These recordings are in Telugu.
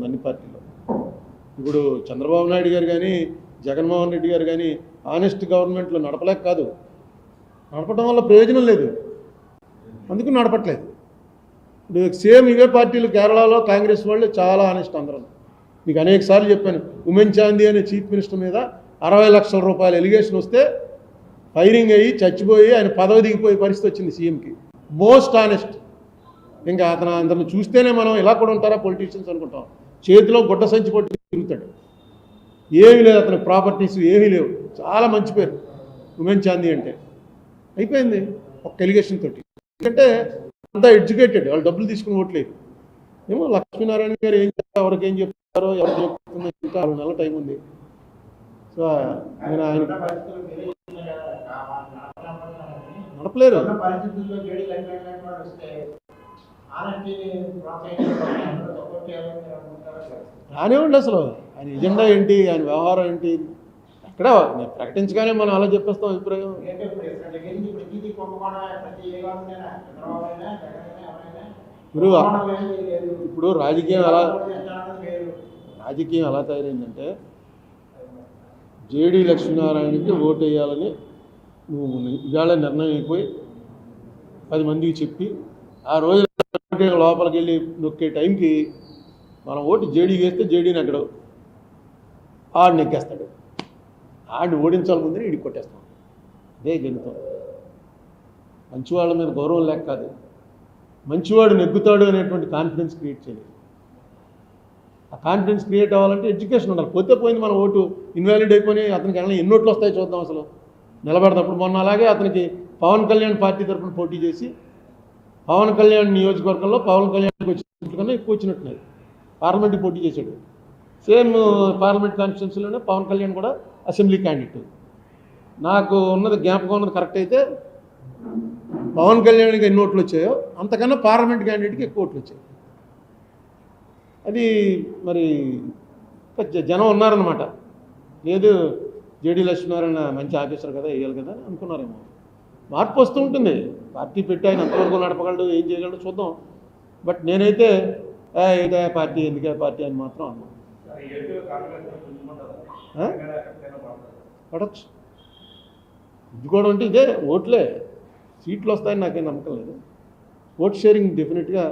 వస్తుంది అన్ని పార్టీలో ఇప్పుడు చంద్రబాబు నాయుడు గారు కానీ జగన్మోహన్ రెడ్డి గారు కానీ ఆనెస్ట్ గవర్నమెంట్లో నడపలేక కాదు. నడపడం వల్ల ప్రయోజనం లేదు. అందుకు నడపట్లేదు. ఇప్పుడు సేమ్ ఇవే పార్టీలు కేరళలో కాంగ్రెస్ వాళ్ళు చాలా ఆనెస్ట్ అందరం. మీకు అనేక సార్లు చెప్పాను ఉమెన్ చాందీ అనే చీఫ్ మినిస్టర్ మీద అరవై లక్షల రూపాయల ఎలిగేషన్ వస్తే ఫైరింగ్ అయ్యి చచ్చిపోయి ఆయన పదవి దిగిపోయే పరిస్థితి వచ్చింది సీఎంకి మోస్ట్ ఆనెస్ట్ ఇంకా అతను అందరిని చూస్తేనే మనం ఇలా కూడా ఉంటారా పొలిటీషియన్స్ అనుకుంటాం. చేతిలో గుడ్డ సంచి పట్టి తిరుగుతాడు. ఏమీ లేదు అతని ప్రాపర్టీస్ ఏమీ లేవు. చాలా మంచి పేరు. ఉమెన్ చాందీ అంటే. అయిపోయింది ఒక్క ఎలిగేషన్ తోటి. ఎందుకంటే అంతా ఎడ్యుకేటెడ్ వాళ్ళు డబ్బులు తీసుకుని ఓట్లేదు. ఏమో లక్ష్మీనారాయణ గారు ఏం చెప్తారో ఎవరికి ఏం చెప్తారో ఎవరు చెప్తుందో ఇంకా ఆరు నెలల టైం ఉంది. సో నేను ఆయన నడపలేరు. అనుకుంటారా రానివ్వండి అసలు. ఆయన ఎజెండా ఏంటి? ఆయన వ్యవహారం ఏంటి? ఎక్కడ నేను ప్రకటించగానే మనం అలా చెప్పేస్తాం అభిప్రాయం. ఇప్పుడు ఇప్పుడు రాజకీయం ఎలా. రాజకీయం ఎలా తయారైందంటే జేడీ లక్ష్మీనారాయణకి ఓటు వేయాలని నువ్వు ఇవాళ నిర్ణయం అయిపోయి పది మందికి చెప్పి ఆ రోజు లోపలికి వెళ్ళి నొక్కే టైంకి మనం ఓటు జేడీకి వేస్తే జేడీ నెగ్గడు ఆడు నెగ్గేస్తాడు ఆడిని ఓడించాలి ముందే ఇడికి కొట్టేస్తాం. అదే గణితం మంచివాళ్ళ మీద గౌరవం లేక కాదు. మంచివాడు నెగ్గుతాడు అనేటువంటి కాన్ఫిడెన్స్ క్రియేట్ చేయలేదు. ఆ కాన్ఫిడెన్స్ క్రియేట్ అవ్వాలంటే ఎడ్యుకేషన్ ఉండాలి. పోతే పోయింది మన ఓటు ఇన్వాలిడ్ అయిపోయి అతనికి ఎలా ఎన్ని వస్తాయి చూద్దాం అసలు. నిలబెడతాప్పుడు మొన్న అలాగే అతనికి పవన్ కళ్యాణ్ పార్టీ తరఫున పోటీ చేసి పవన్ కళ్యాణ్ నియోజకవర్గంలో పవన్ కళ్యాణ్కి వచ్చినట్టు కన్నా ఎక్కువ వచ్చినట్టున్నాయి పార్లమెంట్కి పోటీ చేశాడు. సేమ్ పార్లమెంట్ కాన్స్టిట్యున్సీలోనే పవన్ కళ్యాణ్ కూడా అసెంబ్లీ క్యాండిడేట్. నాకు ఉన్నది జ్ఞాపకం ఉన్నది కరెక్ట్ అయితే పవన్ కళ్యాణ్కి ఎన్ని ఓట్లు వచ్చాయో అంతకన్నా పార్లమెంట్ క్యాండిడేట్కి ఎక్కువ ఓట్లు వచ్చాయి. అది మరి జ- జనం ఉన్నారనమాట లేదు జేడీ లక్ష్మీనారాయణ మంచి ఆఫీసర్ కదా వేయాలి కదా అనుకున్నారేమో. మార్పు వస్తూ ఉంటుంది. పార్టీ పెట్టి ఆయన ఎంతవరకు నడపగలడు ఏం చేయగలడు చూద్దాం. బట్ నేనైతే "ఏ, ఇదే పార్టీ ఎందుకే పార్టీ అని మాత్రం అన్నా. పడచ్చు. ఇదిగోవడం అంటే ఇదే ఓట్లే. సీట్లు వస్తాయని నాకేం నమ్మకం లేదు. ఓట్ షేరింగ్ డెఫినెట్గా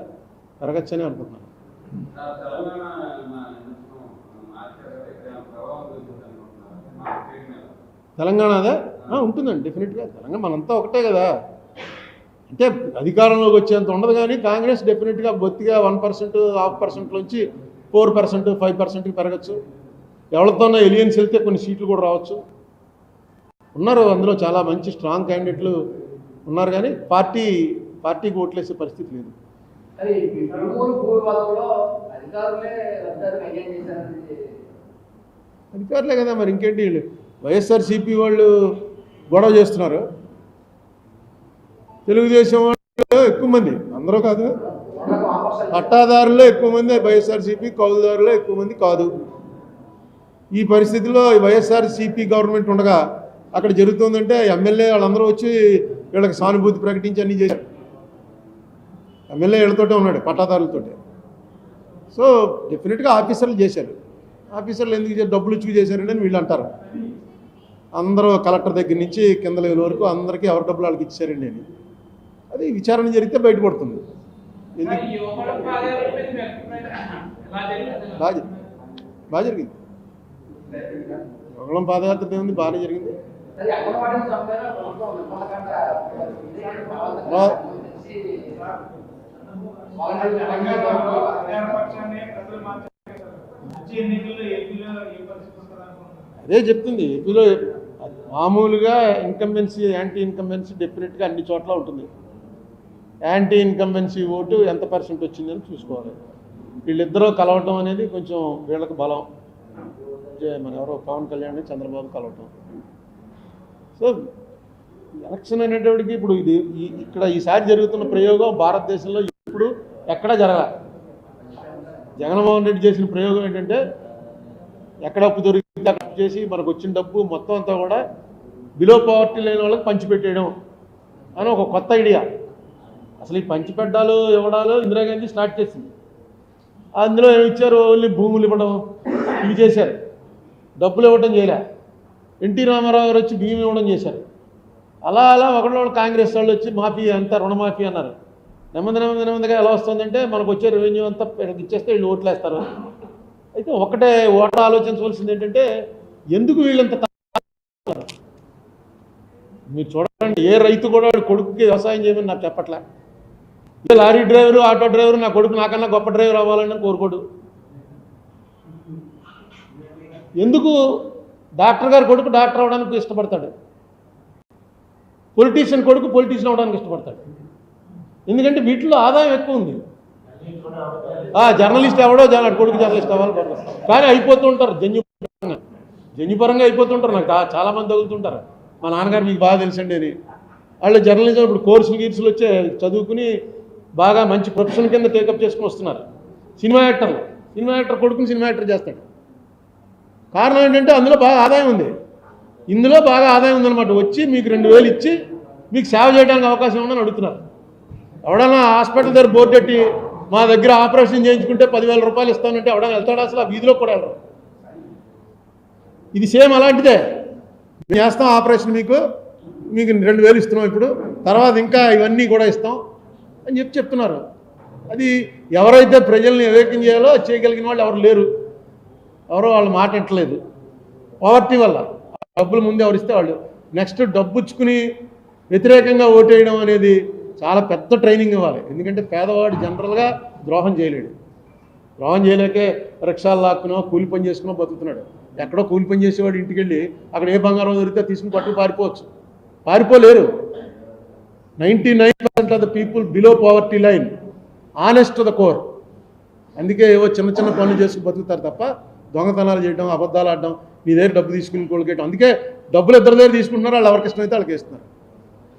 పెరగచ్చని అనుకుంటున్నాను. తెలంగాణ ఉంటుందండి డెఫినెట్గా తెలంగాణ మనంతా ఒకటే కదా. అంటే అధికారంలోకి వచ్చేంత ఉండదు కానీ కాంగ్రెస్ డెఫినెట్గా బొత్తిగా వన్ పర్సెంట్ హాఫ్ పర్సెంట్లోంచి ఫోర్ పర్సెంట్ ఫైవ్ పర్సెంట్కి పెరగచ్చు. ఎవరితోనో ఎలియన్స్ వెళ్తే కొన్ని సీట్లు కూడా రావచ్చు. ఉన్నారు అందులో చాలా మంచి స్ట్రాంగ్ క్యాండిడేట్లు ఉన్నారు కానీ పార్టీ పార్టీకి ఓట్లేసే పరిస్థితి లేదు. అధికారులే కదా మరి ఇంకేంటి వైఎస్ఆర్సీపీ వాళ్ళు గొడవ చేస్తున్నారు. తెలుగుదేశం వాళ్ళు ఎక్కువ మంది అందరూ కాదు. పట్టాదారుల్లో ఎక్కువ మంది వైఎస్ఆర్సీపీ కౌలుదారులో ఎక్కువ మంది కాదు. ఈ పరిస్థితిలో వైఎస్ఆర్సీపీ గవర్నమెంట్ ఉండగా అక్కడ జరుగుతుందంటే ఎమ్మెల్యే వాళ్ళందరూ వచ్చి వీళ్ళకి సానుభూతి ప్రకటించి అన్నీ చేశారు. ఎమ్మెల్యే వీళ్ళతోటే ఉన్నాడు పట్టాదారులతోటే. సో డెఫినెట్గా ఆఫీసర్లు చేశారు. ఆఫీసర్లు ఎందుకు డబ్బులు ఇచ్చుకు చేశారండి అని వీళ్ళు అంటారు. అందరూ కలెక్టర్ దగ్గర నుంచి కింద లెవెల్ వరకు అందరికీ ఎవరి డబ్బులు వాళ్ళకి ఇచ్చారండి అని. అది విచారణ జరిగితే బయటపడుతుంది? బాగా జరిగింది. బాగా జరిగింది. మంగళం పాదయాత్ర ఏముంది? బాగానే జరిగింది. అదే చెప్తుంది. ఏపీలో మామూలుగా ఇన్కంబెన్సీ యాంటీ ఇన్కంబెన్సీ డెఫినెట్గా అన్ని చోట్ల ఉంటుంది. యాంటీ ఇన్కంబెన్సీ ఓటు ఎంత పర్సెంట్ వచ్చిందని చూసుకోవాలి. వీళ్ళిద్దరూ కలవటం అనేది కొంచెం వీళ్ళకి బలం. మన ఎవరో పవన్ కళ్యాణ్ చంద్రబాబు కలవటం. సో ఎలక్షన్ అనేటప్పటికి ఇప్పుడు ఇది ఇక్కడ ఈసారి జరుగుతున్న ప్రయోగం భారతదేశంలో ఇప్పుడు ఎక్కడా జరగల. జగన్మోహన్ రెడ్డి చేసిన ప్రయోగం ఏంటంటే ఎక్కడ అప్పు దొరికితే అక్కడ చేసి మనకు వచ్చిన డబ్బు మొత్తం అంతా కూడా బిలో పవర్టీ లేని వాళ్ళకి పంచిపెట్టేయడం అని ఒక కొత్త ఐడియా అసలు ఈ పంచిపెట్టాలు ఇవ్వడాలు ఇందిరాగాంధీ స్టార్ట్ చేసింది. అందులో ఏమి ఇచ్చారు? ఓన్లీ భూములు ఇవ్వడం. ఇవి చేశారు. డబ్బులు ఇవ్వడం చేయలే. ఎన్టీ రామారావు గారు వచ్చి బియ్యం ఇవ్వడం చేశారు. అలా అలా ఒకళ్ళు కాంగ్రెస్ వాళ్ళు వచ్చి మాఫీ అంతా రుణమాఫీ అన్నారు. నెమ్మది నెమ్మది నెమ్మదిగా ఎలా వస్తుందంటే మనకు వచ్చే రెవెన్యూ అంతా ఇచ్చేస్తే వీళ్ళు ఓట్లేస్తారు. అయితే ఒకటే ఓటర్ ఆలోచించవలసింది ఏంటంటే ఎందుకు వీళ్ళంత మీరు చూడండి ఏ రైతు కూడా వాడి కొడుకుకి వ్యవసాయం చేయమని నాకు చెప్పట్లే. ఏ లారీ డ్రైవరు ఆటో డ్రైవరు నా కొడుకు నాకన్నా గొప్ప డ్రైవర్ అవ్వాలని కోరుకోడు. ఎందుకు డాక్టర్ గారి కొడుకు డాక్టర్ అవడానికి ఇష్టపడతాడు? పొలిటీషియన్ కొడుకు పొలిటీషియన్ అవడానికి ఇష్టపడతాడు. ఎందుకంటే వీటిలో ఆదాయం ఎక్కువ ఉంది. జర్నలిస్ట్ ఎవడో జన కొడుకు జర్నలిస్ట్ అవ్వాలి కానీ అయిపోతూ ఉంటారు జన్యుపరంగా జన్యుపరంగా అయిపోతుంటారు నాకు చాలా మంది తగులుతుంటారు. మా నాన్నగారు మీకు బాగా తెలుసండి అని. వాళ్ళు జర్నలిజం ఇప్పుడు కోర్సులు గీర్సులు వచ్చే చదువుకుని బాగా మంచి ప్రొఫెషన్ కింద టేకప్ చేసుకుని వస్తున్నారు. సినిమా యాక్టర్లు. సినిమా యాక్టర్ కొడుకుని సినిమా యాక్టర్ చేస్తాడు. కారణం ఏంటంటే అందులో బాగా ఆదాయం ఉంది. ఇందులో బాగా ఆదాయం ఉందన్నమాట. వచ్చి మీకు రెండు వేలు ఇచ్చి మీకు సేవ చేయడానికి అవకాశం ఉందని అడుగుతున్నారు. ఎవడన్నా హాస్పిటల్ దగ్గర బోర్డు పెట్టి మా దగ్గర ఆపరేషన్ చేయించుకుంటే పదివేల రూపాయలు ఇస్తానంటే ఎవడన్నా వెళ్తాడు అసలు? ఆ వీధిలో కూడా వెళ్ళరు. ఇది సేమ్ అలాంటిదే. మేము చేస్తాం ఆపరేషన్ మీకు. మీకు రెండు వేలు ఇస్తున్నాం ఇప్పుడు. తర్వాత ఇంకా ఇవన్నీ కూడా ఇస్తాం అని చెప్పి చెప్తున్నారు. అది ఎవరైతే ప్రజల్ని వివేకం చేయాలో చేయగలిగిన వాళ్ళు ఎవరు లేరు. ఎవరో వాళ్ళు మాట వింటలేదు. పవర్టీ వల్ల ఆ డబ్బులు ముందే ఎవరిస్తే వాళ్ళు. నెక్స్ట్ డబ్బు ఇచ్చుకుని వ్యతిరేకంగా ఓటేయడం అనేది చాలా పెద్ద ట్రైనింగ్ ఇవ్వాలి. ఎందుకంటే పేదవాడు జనరల్గా ద్రోహం చేయలేడు. ద్రోహం చేయలేకే రిక్షాలు లాక్కునో కూలి పని చేసుకునో బతుకుతున్నాడు. ఎక్కడో కూలి పని చేసేవాడు ఇంటికి వెళ్ళి అక్కడ ఏ బంగారం దొరికితే తీసుకుని పట్టుకు పారిపోవచ్చు. పారిపోలేరు. Ninety nine percent of the people below poverty line. Honest the core. అందుకే ఏవో చిన్న చిన్న పనులు చేసుకుని బతుకుతారు తప్ప దొంగతనాలు చేయడం అబద్ధాలు ఆడడం మీ దగ్గర డబ్బు తీసుకుని కొడుకేయడం అందుకే డబ్బులు ఇద్దరి దగ్గర తీసుకుంటున్నారు వాళ్ళు ఎవరికి ఇష్టమైతే వాళ్ళకి ఇస్తున్నారు.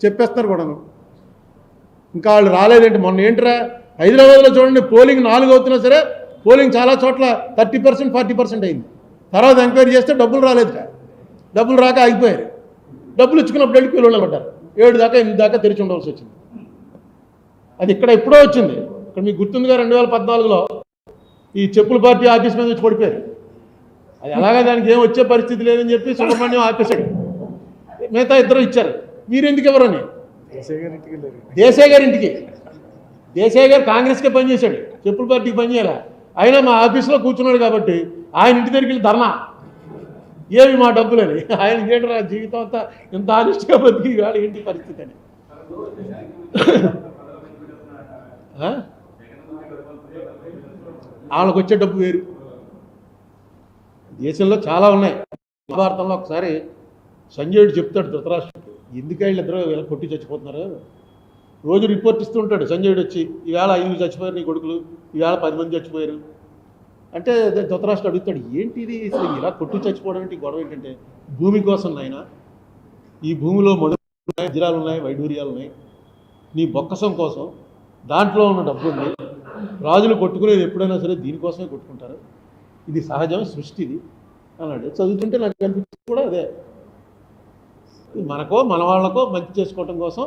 చెప్పేస్తారు కూడాను. ఇంకా వాళ్ళు రాలేదేంటి? మొన్న ఏంట్రా? హైదరాబాద్లో చూడండి పోలింగ్ నాలుగు అవుతున్నా సరే పోలింగ్ చాలా చోట్ల థర్టీ పర్సెంట్ ఫార్టీ పర్సెంట్ అయింది. తర్వాత ఎంక్వైరీ చేస్తే డబ్బులు రాలేదుట డబ్బులు రాక ఆగిపోయారు. డబ్బులు ఇచ్చుకున్నప్పుడు వెళ్ళి కూలీళ్ళు పడ్డారు ఏడు దాకా ఎనిమిది దాకా తెరిచి ఉండవలసి వచ్చింది. అది ఇక్కడ ఎప్పుడో వచ్చింది. ఇక్కడ మీకు గుర్తుందిగా రెండు వేల పద్నాలుగులో ఈ చెప్పుల పార్టీ ఆఫీస్ మీద వచ్చి పడిపోయారు. అది అలాగే దానికి ఏం వచ్చే పరిస్థితి లేదని చెప్పి సుబ్రహ్మణ్యం ఆపేశాడు. మిగతా ఇద్దరు ఇచ్చారు. మీరు ఎందుకు ఎవరని? దేశాయ్ గారి ఇంటికి దేశాయ్ గారు కాంగ్రెస్కే పనిచేశాడు చెప్పుల పార్టీకి పనిచేయాల అయినా మా ఆఫీస్లో కూర్చున్నాడు కాబట్టి ఆయన ఇంటి దగ్గరికి వెళ్ళి ధర్నా. ఏమి మా డబ్బులని? ఆయన ఏంటరా జీవితం అంతా ఇంత ఆనిస్ట్గా బతికి వాడు ఏంటి పరిస్థితి అని? వాళ్ళకి వచ్చే డబ్బు వేరు. దేశంలో చాలా ఉన్నాయి. మహాభారతంలో ఒకసారి సంజయుడు చెప్తాడు ధృతరాష్ట్రుడికి. ఎందుకు వీళ్ళిద్దరూ వీళ్ళ కొట్టి చచ్చిపోతున్నారు. రోజు రిపోర్ట్ ఇస్తూ ఉంటాడు సంజయుడు వచ్చి ఈవేళ ఐదుగురు చచ్చిపోయారు నీ కొడుకులు ఈవేళ పది మంది చచ్చిపోయారు. అంటే ధృతరాష్ట్రుడు అడుగుతాడు ఏంటి ఇది అసలు ఇలా కొట్టు చచ్చిపోవడం ఏంటి? గొడవ ఏంటంటే భూమి కోసం నాయన ఈ భూమిలో మడు ఉన్నాయి ఉన్నాయి వైడూర్యాలు ఉన్నాయి. నీ బొక్కసం కోసం దాంట్లో ఉన్న డబ్బు ఉంది రాజులు కొట్టుకునేది ఎప్పుడైనా సరే దీనికోసమే కొట్టుకుంటారు. ఇది సహజం సృష్టిది అన్నాడు. చదువుతుంటే నాకు కనిపించింది కూడా అదే. మనకో మన వాళ్ళకో మంచి చేసుకోవటం కోసం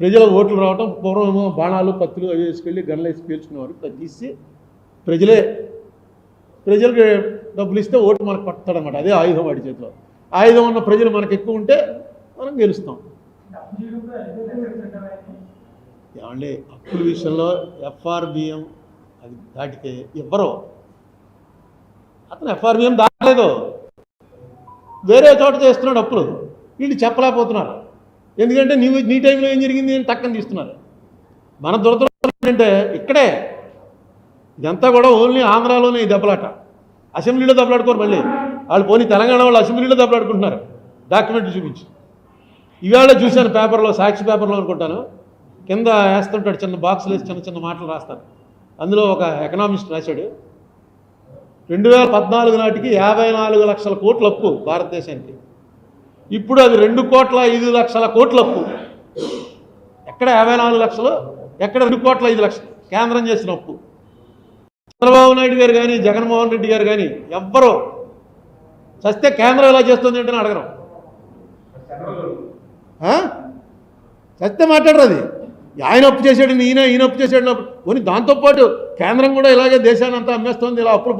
ప్రజల ఓట్లు రావటం పూర్వమేమో బాణాలు పత్తులు అవి వేసుకెళ్ళి గన్లు వేసి పీల్చుకునేవారు. ఇప్పుడు తీసి ప్రజలే ప్రజలకు డబ్బులు ఇస్తే ఓటు మనకు పడతాడనమాట అదే ఆయుధం వాడి చేతిలో. ఆయుధం ఉన్న ప్రజలు మనకు ఎక్కువ ఉంటే మనం గెలుస్తాం. ఏమండి అప్పుల విషయంలో ఎఫ్ఆర్బిఎం అది దాటితే ఎవ్వరో. అతను ఎఫ్ఆర్బిఎం దాటలేదు. వేరే చోట చేస్తున్నాడు అప్పులు. వీళ్ళు చెప్పలేకపోతున్నారు. ఎందుకంటే నీవు నీ టైంలో ఏం జరిగింది? అని టక్కని తీస్తున్నారు. మన దురదృష్టం ఏంటంటే ఇక్కడే ఇదంతా కూడా ఓన్లీ ఆంధ్రాలోనే ఈ దెబ్బలాట. అసెంబ్లీలో దెబ్బలాడుకోరు మళ్ళీ. వాళ్ళు పోనీ తెలంగాణ వాళ్ళు అసెంబ్లీలో దెబ్బలాడుకుంటున్నారు. డాక్యుమెంట్ చూపించి. ఇవాళ చూశాను పేపర్లో సాక్షి పేపర్లో అనుకుంటాను. కింద వేస్తుంటాడు చిన్న బాక్సులు వేసి చిన్న చిన్న మాటలు రాస్తాను అందులో ఒక ఎకనామిస్ట్ రాశాడు. రెండు వేల పద్నాలుగు నాటికి యాభై నాలుగు లక్షల కోట్ల అప్పు భారతదేశానికి. ఇప్పుడు అది రెండు కోట్ల ఐదు లక్షల కోట్ల అప్పు ఎక్కడ యాభై నాలుగు లక్షలు? ఎక్కడ రెండు కోట్ల ఐదు లక్షలు? కేంద్రం చేసిన అప్పు. చంద్రబాబు నాయుడు గారు కానీ జగన్మోహన్ రెడ్డి గారు కానీ ఎవ్వరూ చస్తే కేంద్రం ఎలా చేస్తుంది అంటే అడగరు. ఆ? చస్తే మాట్లాడరు అది. ఆయన అప్పు చేశాడు ఈయన ఈయన అప్పు చేశాడు పోనీ దాంతోపాటు కేంద్రం కూడా ఇలాగే దేశాన్ని అంతా అమ్మేస్తుంది ఇలా అప్పులు